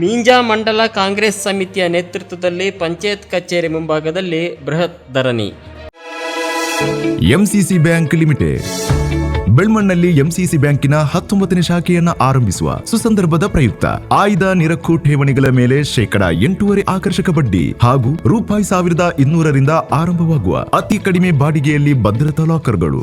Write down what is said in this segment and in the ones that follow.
ಮೀಂಜಾ ಮಂಡಲ ಕಾಂಗ್ರೆಸ್ ಸಮಿತಿಯ ನೇತೃತ್ವದಲ್ಲಿ ಪಂಚಾಯತ್ ಕಚೇರಿ ಮುಂಭಾಗದಲ್ಲಿ ಬೃಹತ್ ಧರಣಿ. MCC bank limited. ಬೆಳ್ಮಣ್ಣಲ್ಲಿ ಎಂಸಿಸಿ ಬ್ಯಾಂಕಿನ ಹತ್ತೊಂಬತ್ತನೇ ಶಾಖೆಯನ್ನು ಆರಂಭಿಸುವ ಸುಸಂದರ್ಭದ ಪ್ರಯುಕ್ತ ಆಯ್ದ ನಿರಕ್ಕು ಠೇವಣಿಗಳ ಮೇಲೆ ಶೇಕಡ ಎಂಟೂವರೆ ಆಕರ್ಷಕ ಬಡ್ಡಿ ಹಾಗೂ ರೂಪಾಯಿ ಸಾವಿರದ ಇನ್ನೂರರಿಂದ ಆರಂಭವಾಗುವ ಅತಿ ಕಡಿಮೆ ಬಾಡಿಗೆಯಲ್ಲಿ ಭದ್ರತಾ ಲಾಕರ್ಗಳು.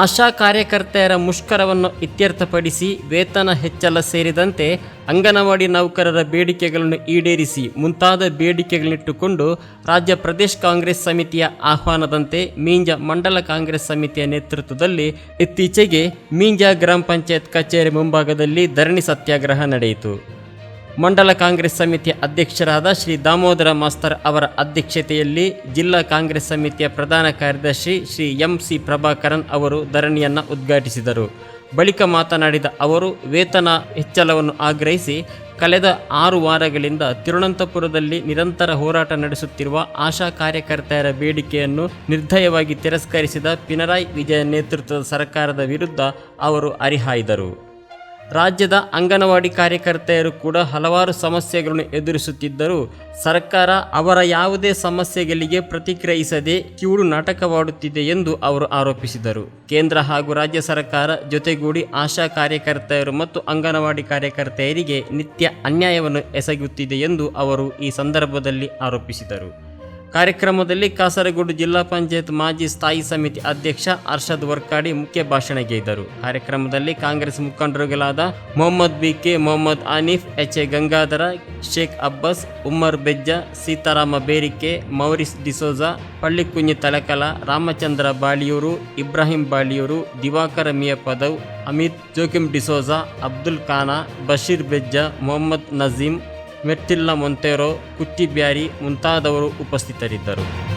ಆಶಾ ಕಾರ್ಯಕರ್ತೆಯರ ಮುಷ್ಕರವನ್ನು ಇತ್ಯರ್ಥಪಡಿಸಿ ವೇತನ ಹೆಚ್ಚಳ ಸೇರಿದಂತೆ ಅಂಗನವಾಡಿ ನೌಕರರ ಬೇಡಿಕೆಗಳನ್ನು ಈಡೇರಿಸಿ ಮುಂತಾದ ಬೇಡಿಕೆಗಳನ್ನಿಟ್ಟುಕೊಂಡು ರಾಜ್ಯ ಪ್ರದೇಶ್ ಕಾಂಗ್ರೆಸ್ ಸಮಿತಿಯ ಆಹ್ವಾನದಂತೆ ಮೀಂಜ ಮಂಡಲ ಕಾಂಗ್ರೆಸ್ ಸಮಿತಿಯ ನೇತೃತ್ವದಲ್ಲಿ ಇತ್ತೀಚೆಗೆ ಮೀಂಜ ಗ್ರಾಮ ಪಂಚಾಯತ್ ಕಚೇರಿ ಮುಂಭಾಗದಲ್ಲಿ ಧರಣಿ ಸತ್ಯಾಗ್ರಹ ನಡೆಯಿತು. ಮಂಡಲ ಕಾಂಗ್ರೆಸ್ ಸಮಿತಿಯ ಅಧ್ಯಕ್ಷರಾದ ಶ್ರೀ ದಾಮೋದರ ಮಾಸ್ತರ್ ಅವರ ಅಧ್ಯಕ್ಷತೆಯಲ್ಲಿ ಜಿಲ್ಲಾ ಕಾಂಗ್ರೆಸ್ ಸಮಿತಿಯ ಪ್ರಧಾನ ಕಾರ್ಯದರ್ಶಿ ಶ್ರೀ ಎಂ ಸಿ ಪ್ರಭಾಕರನ್ ಅವರು ಧರಣಿಯನ್ನು ಉದ್ಘಾಟಿಸಿದರು. ಬಳಿಕ ಮಾತನಾಡಿದ ಅವರು, ವೇತನ ಹೆಚ್ಚಳವನ್ನು ಆಗ್ರಹಿಸಿ ಕಳೆದ ಆರು ವಾರಗಳಿಂದ ತಿರುವನಂತಪುರದಲ್ಲಿ ನಿರಂತರ ಹೋರಾಟ ನಡೆಸುತ್ತಿರುವ ಆಶಾ ಕಾರ್ಯಕರ್ತೆಯರ ಬೇಡಿಕೆಯನ್ನು ನಿರ್ದಯವಾಗಿ ತಿರಸ್ಕರಿಸಿದ ಪಿನರಾಯ್ ವಿಜಯ ನೇತೃತ್ವದ ಸರ್ಕಾರದ ವಿರುದ್ಧ ಅವರು ಹರಿಹಾಯ್ದರು ರಾಜ್ಯದ ಅಂಗನವಾಡಿ ಕಾರ್ಯಕರ್ತೆಯರು ಕೂಡ ಹಲವಾರು ಸಮಸ್ಯೆಗಳನ್ನು ಎದುರಿಸುತ್ತಿದ್ದರೂ ಸರ್ಕಾರ ಅವರ ಯಾವುದೇ ಸಮಸ್ಯೆಗಳಿಗೆ ಪ್ರತಿಕ್ರಿಯಿಸದೆ ಕಿವುಡು ನಾಟಕವಾಡುತ್ತಿದೆ ಎಂದು ಅವರು ಆರೋಪಿಸಿದರು. ಕೇಂದ್ರ ಹಾಗೂ ರಾಜ್ಯ ಸರ್ಕಾರ ಜೊತೆಗೂಡಿ ಆಶಾ ಕಾರ್ಯಕರ್ತೆಯರು ಮತ್ತು ಅಂಗನವಾಡಿ ಕಾರ್ಯಕರ್ತೆಯರಿಗೆ ನಿತ್ಯ ಅನ್ಯಾಯವನ್ನು ಎಸಗುತ್ತಿದೆ ಎಂದು ಅವರು ಈ ಸಂದರ್ಭದಲ್ಲಿ ಆರೋಪಿಸಿದರು. ಕಾರ್ಯಕ್ರಮದಲ್ಲಿ ಕಾಸರಗೋಡು ಜಿಲ್ಲಾ ಪಂಚಾಯತ್ ಮಾಜಿ ಸ್ಥಾಯಿ ಸಮಿತಿ ಅಧ್ಯಕ್ಷ ಅರ್ಷದ್ ವರ್ಕಾಡಿ ಮುಖ್ಯ ಭಾಷಣಗೈದರು ಕಾರ್ಯಕ್ರಮದಲ್ಲಿ Congress ಮುಖಂಡರುಗಳಾದ Mohammed B K Mohammed Aneef, H A Gangadhara, Shaikh Abbas, Ummar Bejja, Seetharama Berike, Maurice D'Souza Pallikunji Talakala, Ramachandra Baliyur, Ibrahim Baliyur, Diwakara Miya Padav Amit Joachim D'Souza, Abdul Khana, Basheer Bejja, Mohammed Najeem Mettilla Monteiro Kuttibyari ಮುಂತಾದವರು ಉಪಸ್ಥಿತರಿದ್ದರು.